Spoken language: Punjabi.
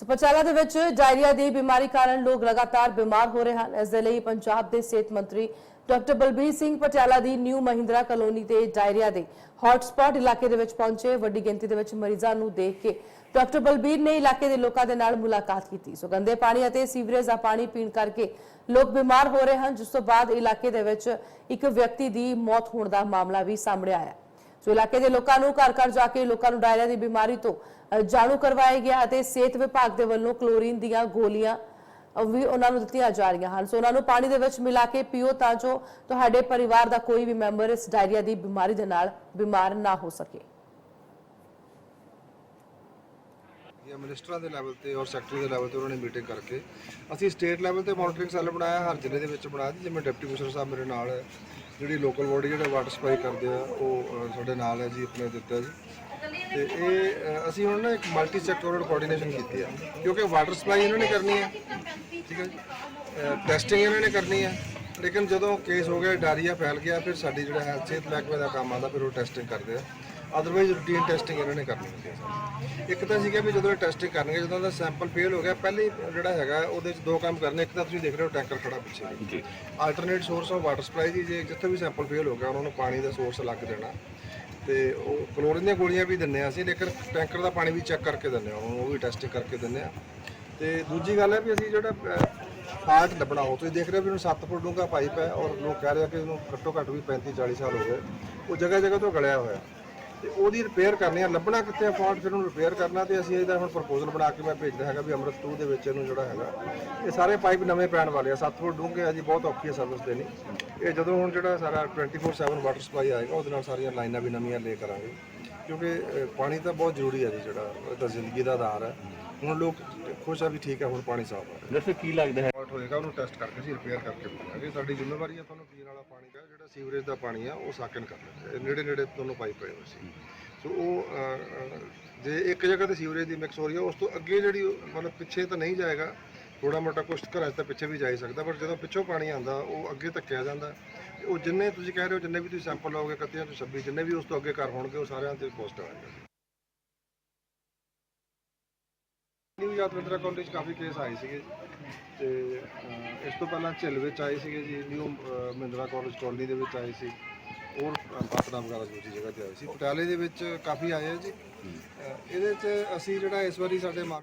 ਸੋ ਪਚਾਲਾ ਦੇ ਵਿੱਚ ਡਾਇਰੀਆ ਦੀ ਬਿਮਾਰੀ ਕਾਰਨ ਲੋਕ ਲਗਾਤਾਰ ਬਿਮਾਰ ਹੋ ਰਹੇ ਹਨ। ਇਸ ਦੇ ਲਈ ਪੰਜਾਬ ਦੇ ਸਿਹਤ ਮੰਤਰੀ ਡਾਕਟਰ ਬਲਬੀਰ ਸਿੰਘ ਪਟਿਆਲਾ ਦੀ ਨਿਊ ਮਹਿੰਦਰਾ ਕਲੋਨੀ ਤੇ ਡਾਇਰੀਆ ਦੇ ਹੌਟਸਪੌਟ ਇਲਾਕੇ ਦੇ ਵਿੱਚ ਪਹੁੰਚੇ। ਵੱਡੀ ਗਿਣਤੀ ਦੇ ਵਿੱਚ ਮਰੀਜ਼ਾਂ ਨੂੰ ਦੇਖ ਕੇ ਡਾਕਟਰ ਬਲਬੀਰ ਨੇ ਇਲਾਕੇ ਦੇ ਲੋਕਾਂ ਦੇ ਨਾਲ ਮੁਲਾਕਾਤ ਕੀਤੀ। ਸੋ ਗੰਦੇ ਪਾਣੀ ਅਤੇ ਸੀਵਰੇਜ ਦਾ ਪਾਣੀ ਪੀਣ ਕਰਕੇ ਲੋਕ ਬਿਮਾਰ ਹੋ ਰਹੇ ਹਨ, ਜਿਸ ਤੋਂ ਬਾਅਦ ਇਲਾਕੇ ਦੇ ਵਿੱਚ ਇੱਕ ਵਿਅਕਤੀ ਦੀ ਮੌਤ ਹੋਣ ਦਾ ਮਾਮਲਾ ਵੀ ਸਾਹਮਣੇ ਆਇਆ। ਸੋ ਇਲਾਕੇ ਦੇ ਲੋਕਾਂ ਨੂੰ ਘਰ ਘਰ ਜਾ ਕੇ ਲੋਕਾਂ ਨੂੰ ਡਾਇਰੀਆ ਦੀ ਬਿਮਾਰੀ ਤੋਂ ਜਾਣੂ ਕਰਵਾਇਆ ਗਿਆ ਅਤੇ ਸਿਹਤ ਵਿਭਾਗ ਦੇ ਵੱਲੋਂ ਕਲੋਰੀਨ ਦੀਆਂ ਗੋਲੀਆਂ ਵੀ ਉਹਨਾਂ ਨੂੰ ਦਿੱਤੀਆਂ ਜਾ ਰਹੀਆਂ ਹਨ। ਸੋ ਉਹਨਾਂ ਨੂੰ ਪਾਣੀ ਦੇ ਵਿੱਚ ਮਿਲਾ ਕੇ ਪੀਓ ਤਾਂ ਜੋ ਤੁਹਾਡੇ ਪਰਿਵਾਰ ਦਾ ਕੋਈ ਵੀ ਮੈਂਬਰ ਇਸ ਡਾਇਰੀਆ ਦੀ ਬਿਮਾਰੀ ਦੇ ਨਾਲ ਬਿਮਾਰ ਨਾ ਹੋ ਸਕੇ। ਜਾਂ ਮਿਨਿਸਟਰਾਂ ਦੇ ਲੈਵਲ ਤੇ ਔਰ ਸੈਕਟਰੀ ਦੇ ਲੈਵਲ ਤੇ ਉਹਨਾਂ ਨੇ ਮੀਟਿੰਗ ਕਰਕੇ। ਅਸੀਂ ਸਟੇਟ ਲੈਵਲ ਤੇ ਮੋਨਿਟਰਿੰਗ ਸੈੱਲ ਬਣਾਇਆ, ਹਰ ਜ਼ਿਲ੍ਹੇ ਦੇ ਵਿੱਚ ਬਣਾਇਆ ਜੀ ਜਿਵੇਂ ਡਿਪਟੀ ਕਮਿਸ਼ਨਰ ਸਾਹਿਬ ਮੇਰੇ ਨਾਲ ਹੈ। ਜਿਹੜੀ ਲੋਕਲ ਬੋਡੀ ਜਿਹੜਾ ਵਾਟਰ ਸਪਲਾਈ ਕਰਦੇ ਆ, ਉਹ ਸਾਡੇ ਨਾਲ ਹੈ ਜੀ, ਆਪਣੇ ਦਿੱਤਾ ਜੀ। ਤੇ ਇਹ ਅਸੀਂ ਹੁਣ ਨਾ ਇੱਕ ਮਲਟੀ ਸੈਕਟੋਰਲ ਕੋਆਰਡੀਨੇਸ਼ਨ ਕੀਤੀ ਹੈ ਕਿਉਂਕਿ ਵਾਟਰ ਸਪਲਾਈ ਇਹਨਾਂ ਨੇ ਕਰਨੀ ਹੈ, ਠੀਕ ਹੈ ਜੀ। ਟੈਸਟਿੰਗ ਇਹਨਾਂ ਨੇ ਕਰਨੀ ਹੈ, ਲੇਕਿਨ ਜਦੋਂ ਕੇਸ ਹੋ ਗਿਆ, ਡਾਇਰੀਆ ਫੈਲ ਗਿਆ, ਫਿਰ ਸਾਡੀ ਜਿਹੜਾ ਹੈਲਥ ਸਿਹਤ ਮਹਿਕਮੇ ਦਾ ਕੰਮ ਆਉਂਦਾ, ਫਿਰ ਉਹ ਟੈਸਟਿੰਗ ਕਰਦੇ ਆ। ਅਦਰਵਾਈਜ਼ ਰੂਟੀਨ ਟੈਸਟਿੰਗ ਇਹਨਾਂ ਨੇ ਕਰਨੀ ਹੁੰਦੀ ਹੈ ਸਾਰੀ। ਇੱਕ ਤਾਂ ਸੀਗਾ ਵੀ ਜਦੋਂ ਇਹ ਟੈਸਟਿੰਗ ਕਰਨਗੇ ਜਦੋਂ ਦਾ ਸੈਂਪਲ ਫੇਲ ਹੋ ਗਿਆ ਪਹਿਲੇ ਹੀ ਜਿਹੜਾ ਹੈਗਾ ਉਹਦੇ 'ਚ ਦੋ ਕੰਮ ਕਰਨੇ ਇੱਕ ਤਾਂ ਤੁਸੀਂ ਦੇਖ ਰਹੇ ਹੋ ਟੈਂਕਰ ਖੜਾ ਪਿੱਛੇ ਜੀ। Alternate source of water supply ਦੀ ਜੇ ਜਿੱਥੇ ਵੀ ਸੈਂਪਲ ਫੇਲ ਹੋ ਗਿਆ ਉਹਨਾਂ ਨੂੰ ਪਾਣੀ ਦਾ ਸੋਰਸ ਅਲੱਗ ਦੇਣਾ। ਤੇ ਉਹ ਕਲੋਰੀਨ ਦੀਆਂ ਗੋਲੀਆਂ ਵੀ ਦਿੰਨੇ ਆ ਅਸੀਂ ਲੇਕਿਨ ਟੈਂਕਰ ਦਾ ਪਾਣੀ ਵੀ ਚੈੱਕ ਕਰਕੇ ਦਿੰਨੇ ਆ ਉਹਨੂੰ ਉਹ ਵੀ ਟੈਸਟਿੰਗ ਕਰਕੇ ਦਿੰਨੇ ਆ। ਤੇ ਦੂਜੀ ਗੱਲ ਹੈ ਵੀ ਅਸੀਂ ਜਿਹੜਾ ਫਾਲਟ ਲੱਭਣਾ ਉਹ ਤੁਸੀਂ ਦੇਖ ਰਹੇ ਹੋ ਵੀ ਇਹਨੂੰ 7 ਫੁੱਟ ਡੂੰਘਾ ਪਾਈਪ ਹੈ ਔਰ ਲੋਕ ਕਹਿ ਰਹੇ ਆ ਕਿ ਇਹਨੂੰ ਘੱਟੋ ਘੱਟ ਵੀ 35 40 ਸਾਲ ਹੋ ਗਏ। ਉਹ ਜਗ੍ਹਾ ਜਗ੍ਹਾ ਤੋਂ ਗਲਿਆ ਹੋਇਆ। ਤੇ ਉਹਦੀ ਰਿਪੇਅਰ ਕਰਨੀ ਆ। ਲੱਭਣਾ ਕਿੱਥੇ ਆ? ਫਾਲਟ ਫਿਰ ਉਹਨੂੰ ਰਿਪੇਅਰ ਕਰਨਾ ਤੇ ਅਸੀਂ ਇਹਦਾ ਹੁਣ ਪ੍ਰਪੋਜ਼ਲ ਬਣਾ ਕੇ ਮੈਂ ਭੇਜਦਾ ਹੈਗਾ ਵੀ ਅੰਮ੍ਰਿਤ 2 ਦੇ ਵਿੱਚ ਇਹਨੂੰ ਜਿਹੜਾ ਹੈਗਾ, ਇਹ ਸਾਰੇ ਪਾਈਪ ਨਵੇਂ ਪੈਣ ਵਾਲੇ ਆ। 7 ਫੁੱਟ ਡੂੰਘੇ ਆ ਜੀ, ਬਹੁਤ ਔਖੀ ਹੈ ਸਰਵਿਸ ਦੇਣੀ। ਇਹ ਜਦੋਂ ਹੁਣ ਜਿਹੜਾ ਸਾਰਾ 24/7 ਵਾਟਰ ਸਪਲਾਈ ਆਏਗਾ, ਉਹਦੇ ਨਾਲ ਸਾਰੀਆਂ ਲਾਈਨਾਂ ਵੀ ਨਵੀਆਂ ਲੈ ਕਰਾਂਗੇ। ਕਿਉਂਕਿ ਪਾਣੀ ਤਾਂ ਬਹੁਤ ਜ਼ਰੂਰੀ ਹੈ ਜੀ ਜਿਹੜਾ, ਇਹ ਤਾਂ ਜ਼ਿੰਦਗੀ ਦਾ ਆਧਾਰ ਹੈ ਹੁਣ ਲੋਕ ਖੁਸ਼ ਆ ਵੀ ਠੀਕ ਹੈ ਹੁਣ ਪਾਣੀ ਸਾਫ਼ ਆ। ਰਿਹਾ ਦੱਸੋ ਕੀ ਲੱਗਦਾ ਹੈ ਫਾਲਟ ਹੋਏਗਾ ਉਹਨੂੰ ਟੈਸਟ ਕਰਕੇ ਅਸੀਂ ਰਿਪੇਅਰ ਕਰਕੇ ਦੇਵਾਂਗੇ ਸਾਡੀ ਜ਼ਿੰਮੇਵਾਰੀ ਹੈ ਤੁਹਾਨੂੰ ਪੀਣ ਵਾਲਾ ਪਾਣੀ ਦਾ ਜਿਹੜਾ ਸੀਵਰੇਜ ਦਾ ਪਾਣੀ ਆ ਉਹ ਸਾਕਨ ਕਰਨਾ ਨੇੜੇ ਨੇੜੇ ਤੁਹਾਨੂੰ ਪਾਈਪ ਪਏ ਹੋਏ ਸੀ। ਸੋ ਉਹ ਅਹ, ਜੇ ਇੱਕ ਜਗ੍ਹਾ ਤੇ ਸੀਵਰੇਜ ਦੀ ਮਿਕਸ ਹੋ ਰਹੀ ਹੈ ਉਸ ਤੋਂ ਅੱਗੇ ਜਿਹੜੀ ਉਹ ਮਤਲਬ ਪਿੱਛੇ ਤਾਂ ਨਹੀਂ ਜਾਏਗਾ ਥੋੜਾ ਮੋਟਾ ਕੁਛ ਘਰਾਂ 'ਚ ਤਾਂ ਪਿੱਛੇ ਵੀ ਜਾ ਹੀ ਸਕਦਾ ਪਰ ਜਦੋਂ ਪਿੱਛੋਂ ਪਾਣੀ ਆਉਂਦਾ ਉਹ ਅੱਗੇ ਧੱਕਿਆ ਜਾਂਦਾ। ਉਹ ਜਿੰਨੇ ਤੁਸੀਂ ਕਹਿ ਰਹੇ ਹੋ ਜਿੰਨੇ ਵੀ ਤੁਸੀਂ ਸੈਂਪਲ ਲਓਗੇ 31 ਤੋਂ 26 ਜਿੰਨੇ ਵੀ ਉਸ ਤੋਂ ਅੱਗੇ ਘਰ ਹੋਣਗੇ ਉਹ ਸਾਰਿਆਂ ਤੇ ਪੋਸਟ ਆਏਗਾ ਨਿਊ ਯਾਤਰਾ ਕਾਲਜ ਕਾਫੀ ਕੇਸ ਆਏ ਸੀਗੇ ਜੀ। ਤੇ ਅਹ, ਇਸ ਤੋਂ ਪਹਿਲਾਂ ਝਿਲ ਵਿੱਚ ਆਏ ਸੀਗੇ ਜੀ new uh, Mahindra college colony ਦੇ ਵਿੱਚ ਆਏ ਸੀ। ਹੋਰ ਪਾਤਨਾ ਵਗੈਰਾ ਦੂਜੀ ਜਗ੍ਹਾ ਤੇ ਆਏ ਸੀ। ਪਟਿਆਲੇ ਦੇ ਵਿੱਚ ਕਾਫੀ ਆਏ ਆ ਜੀ। ਅਹ, ਇਹਦੇ 'ਚ ਅਸੀਂ ਜਿਹੜਾ ਇਸ ਵਾਰੀ ਸਾਡੇ ਮਾਰ